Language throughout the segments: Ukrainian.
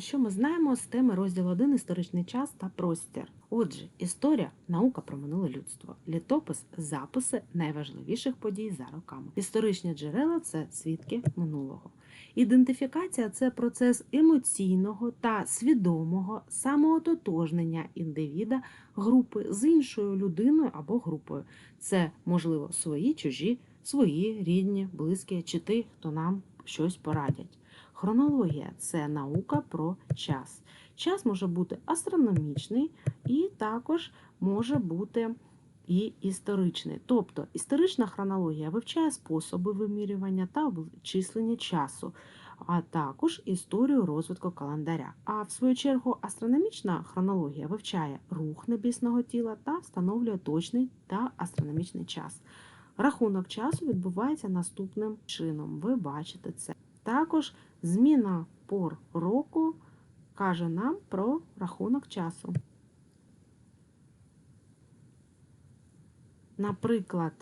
що ми знаємо з теми розділу 1 історичний час та простір. Отже, історія наука про минуле людство, літопис, записи найважливіших подій за роками. Історичні джерела це свідки минулого. Ідентифікація це процес емоційного та свідомого самоототожнення індивіда групи з іншою людиною або групою. Це можливо свої, чужі, свої, рідні, близькі чи ті, хто нам щось порадять. Хронологія це наука про час. Час може бути астрономічний і також може бути і історичний. Тобто історична хронологія вивчає способи вимірювання та обчислення часу, а також історію розвитку календаря. А в свою чергу астрономічна хронологія вивчає рух небесного тіла та встановлює точний та астрономічний час. Рахунок часу відбувається наступним чином. Ви бачите це. Також зміна пор року каже нам про рахунок часу. Наприклад,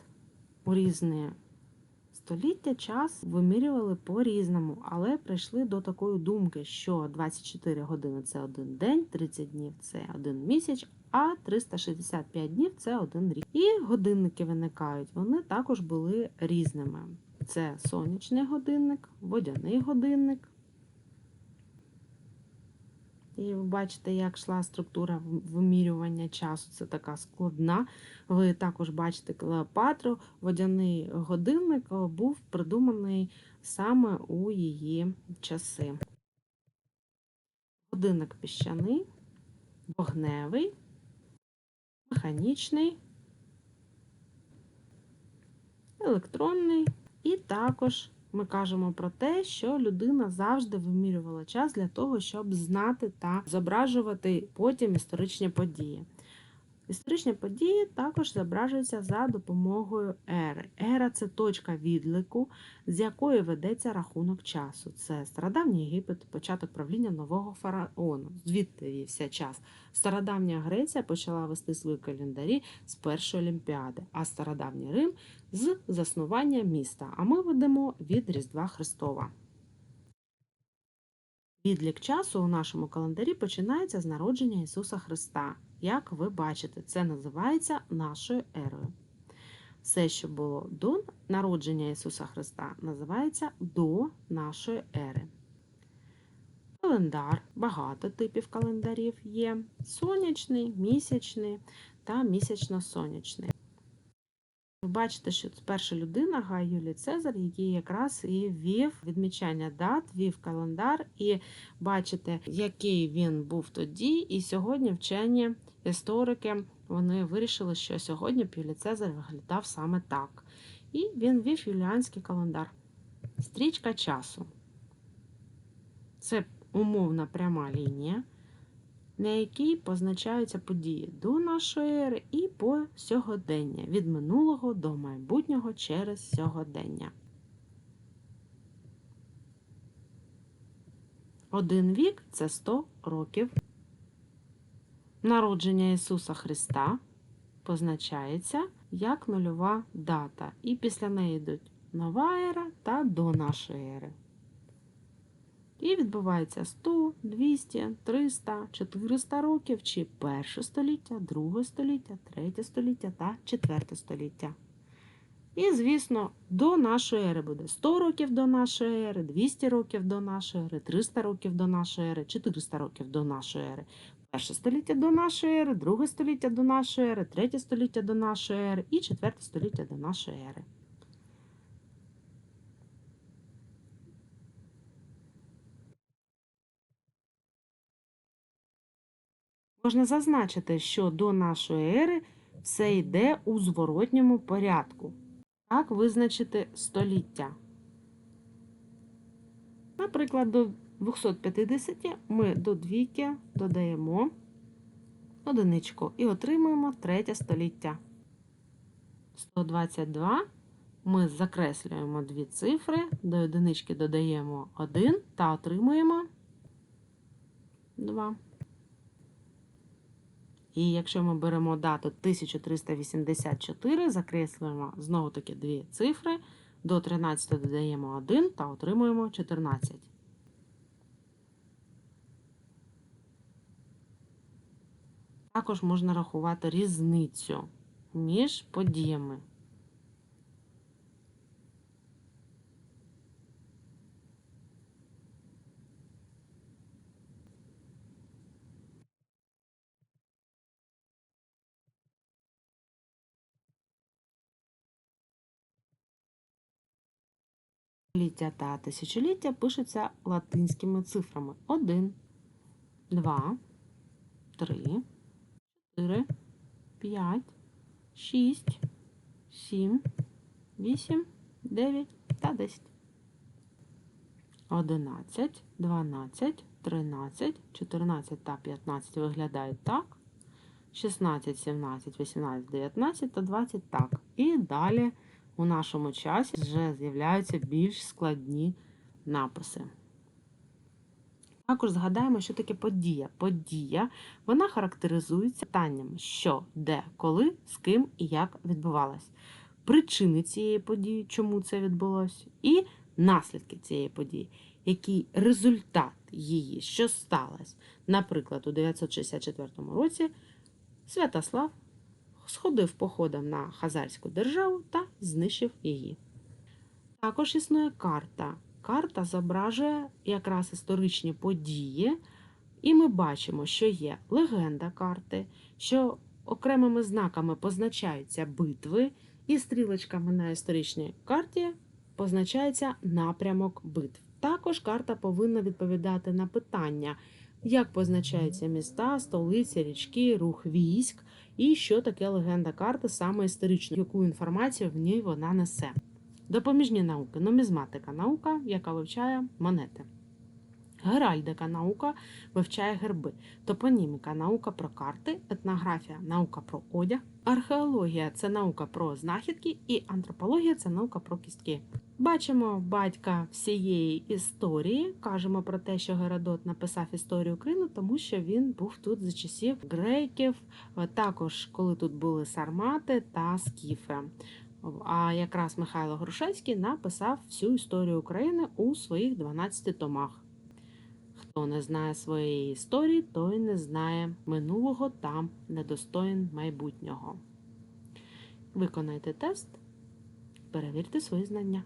у різні століття час вимірювали по-різному, але прийшли до такої думки, що 24 години це один день, 30 днів це один місяць, а 365 днів це один рік. І годинники виникають. Вони також були різними. Це сонячний годинник, водяний годинник. І ви бачите, як йшла структура вимірювання часу. Це така складна. Ви також бачите Клеопатру. Водяний годинник був придуманий саме у її часи. Годинник піщаний, вогневий, механічний, електронний. Також ми кажемо про те, що людина завжди вимірювала час для того, щоб знати та зображувати потім історичні події. Історичні події також зображуються за допомогою ери. Ера це точка відлику, з якої ведеться рахунок часу. Це стародавній Єгипет, початок правління нового фараону. Звідти вівся час. Стародавня Греція почала вести свої календарі з першої олімпіади, а стародавній Рим з заснування міста. А ми ведемо від Різдва Христова. Відлік часу у нашому календарі починається з народження Ісуса Христа. Як ви бачите, це називається нашою ерою. Все, що було до народження Ісуса Христа, називається до нашої ери. Календар, багато типів календарів є: сонячний, місячний та місячно-сонячний. Ви бачите, що це перша людина Гай Юлій Цезар, який якраз і ввів відмічання дат, вів календар, і бачите, який він був тоді. І сьогодні вчені історики вони вирішили, що сьогодні Юлій Цезар виглядав саме так. І він вів юліанський календар. Стрічка часу. Це умовна пряма лінія на якій позначаються події до нашої ери і по сьогодення, від минулого до майбутнього через сьогодення. Один вік це 100 років. Народження Ісуса Христа позначається як нульова дата, і після неї йдуть нова ера та до нашої ери. І відбувається 100, 200, 300, 400 років, чи перше століття, друге століття, третє століття та четверте століття. І, звісно, до нашої ери буде 100 років до нашої ери, 200 років до нашої ери, 300 років до нашої ери, 400 років до нашої ери. Перше століття до нашої ери, друге століття до нашої ери, третє століття до нашої ери і четверте століття до нашої ери. Можна зазначити, що до нашої ери все йде у зворотньому порядку. Як визначити століття? Наприклад, до 250 ми до двійки додаємо одиничку і отримуємо третє століття. 122 ми закреслюємо дві цифри, до одинички додаємо 1 та отримуємо 2. І якщо ми беремо дату 1384, закреслюємо знову-таки дві цифри, до 13 додаємо 1 та отримуємо 14. Також можна рахувати різницю між подіями. Ліття та тисячоліття пишуться латинськими цифрами 1, 2, 3, 4, 5, 6, 7, 8, 9 та 10. 11, 12, 13, 14 та 15 виглядають так. 16, 17, 18, 19 та 20 так. І далі у нашому часі вже з'являються більш складні написи. Також згадаємо, що таке подія. Подія вона характеризується питанням, що, де, коли, з ким і як відбувалась. Причини цієї події, чому це відбулося, і наслідки цієї події, який результат її, що сталося. Наприклад, у 964 році Святослав сходив походом на Хазарську державу та знищив її. Також існує карта. Карта зображує якраз історичні події, і ми бачимо, що є легенда карти, що окремими знаками позначаються битви, і стрілочками на історичній карті позначається напрямок битв. Також карта повинна відповідати на питання, як позначаються міста, столиці, річки, рух військ, і що таке легенда карти, саме історична, яку інформацію в ній вона несе. Допоміжні науки, нумізматика наука, яка вивчає монети. Геральдика наука вивчає герби, топоніміка наука про карти, етнографія наука про одяг, археологія це наука про знахідки, і антропологія це наука про кістки. Бачимо батька всієї історії. Кажемо про те, що Геродот написав історію України, тому що він був тут за часів греків, також коли тут були сармати та скіфи. А якраз Михайло Грушевський написав всю історію України у своїх 12 томах. Хто не знає своєї історії, той не знає минулого та недостоїн майбутнього. Виконайте тест, перевірте свої знання.